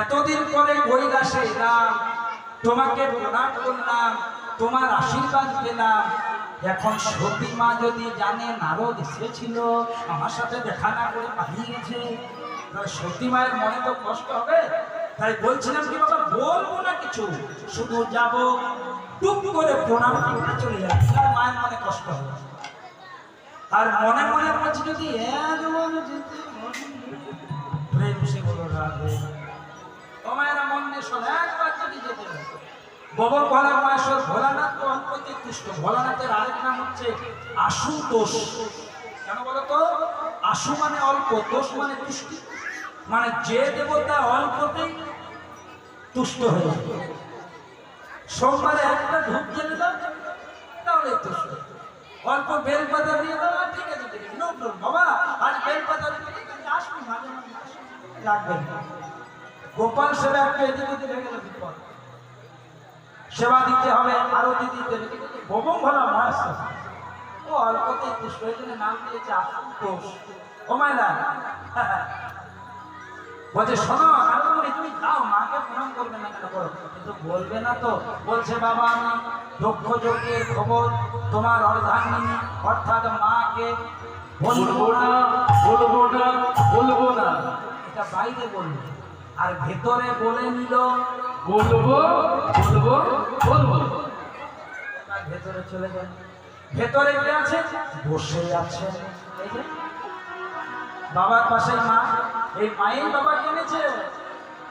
এতদিন পরে এলাম তোমাকে প্রণাম করলাম, তোমার আশীর্বাদ পেলাম। এখন সতী মা যদি জানে নারদ এসেছিল, আমার সাথে দেখা না করে পালিয়ে গেছে সতী মায়ের মনে তো কষ্ট হবে। তাই বলছিলাম কি বাবা, বলব না কিছু, শুধু যাব, টুক করে প্রণাম চলে যাবে। মায়ের মনে কষ্ট হবে। আর মনে মনে বলছি যদি প্রেম সে মন একবার ভোলানাথ তুষ্ট ভোলানাথের আরেক নাম হচ্ছে কেন বলো তো? আশু মানে অল্প মানে তুষ্টি। মানে যে দেবতা অল্পতেই তুষ্ট হয়ে সোমবারে একটা ধূপ জেলে দাও তাহলে তুষ্ট অল্প বেল পাতা দিয়ে দাও আর। গোপাল সেবা একটু এদিক হয়ে গেলে বিপদ। সেবা দিতে হবে, আরতি দিতে ভবন ভালো মাস ও অল্পতে নাম দিয়েছে বলছে, শোনো, কালুমণি, তুমি মাকে প্রণাম করবে না কেন করো? কিন্তু বলবে না তো। বলছে, বাবা আমি দক্ষ যজ্ঞের খবর, তোমার অর্ধাঙ্গিনী, অর্থাৎ মাকে বলব না বলব না বলব না এটা বাইরে বলল আর ভেতরে বলে নিল। বলব বলব বলব। ভেতরে চলে যান। ভেতরে কে আছে? বসে আছে। বাবার পাশে মা। এই মায়ের বাবা কিনেছে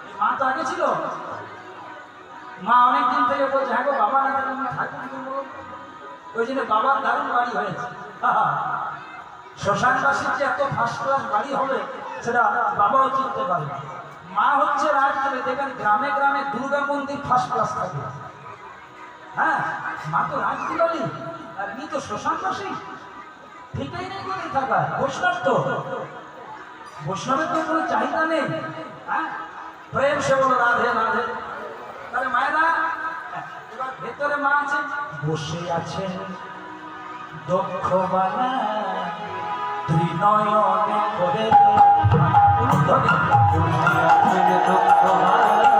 এই মা তো আগে ছিল। মা অনেকদিন থেকে বলছে হ্যাঁ গো বাবা না থাকব। কি করব?" ওই জন্য বাবার দারুণ বাড়ি হয়েছে। শ্মশানবাসীর যে এত ফার্স্ট ক্লাস বাড়ি হবে, সেটা বাবাও চিনতে পারবে মা হচ্ছে রাজধানী, দেখেন গ্রামে গ্রামে দুর্গা মন্দির ফার্স্ট ক্লাস থাকে। হ্যাঁ মা তো রাজকুলালি আর নি তো শ্মশানবাসী ঠিকই নেই করে থাকা? বৈষ্ণব তো। বৈষ্ণবের তো কোনো চাহিদা নেই। হ্যাঁ প্রেম সে বলো, রাধে রাধে। তাহলে মায়েরা, এবার ভেতরে মা আছে, বসে আছেন। দক্ষ বালা ত্রিনয়নে করে দক্ষ ও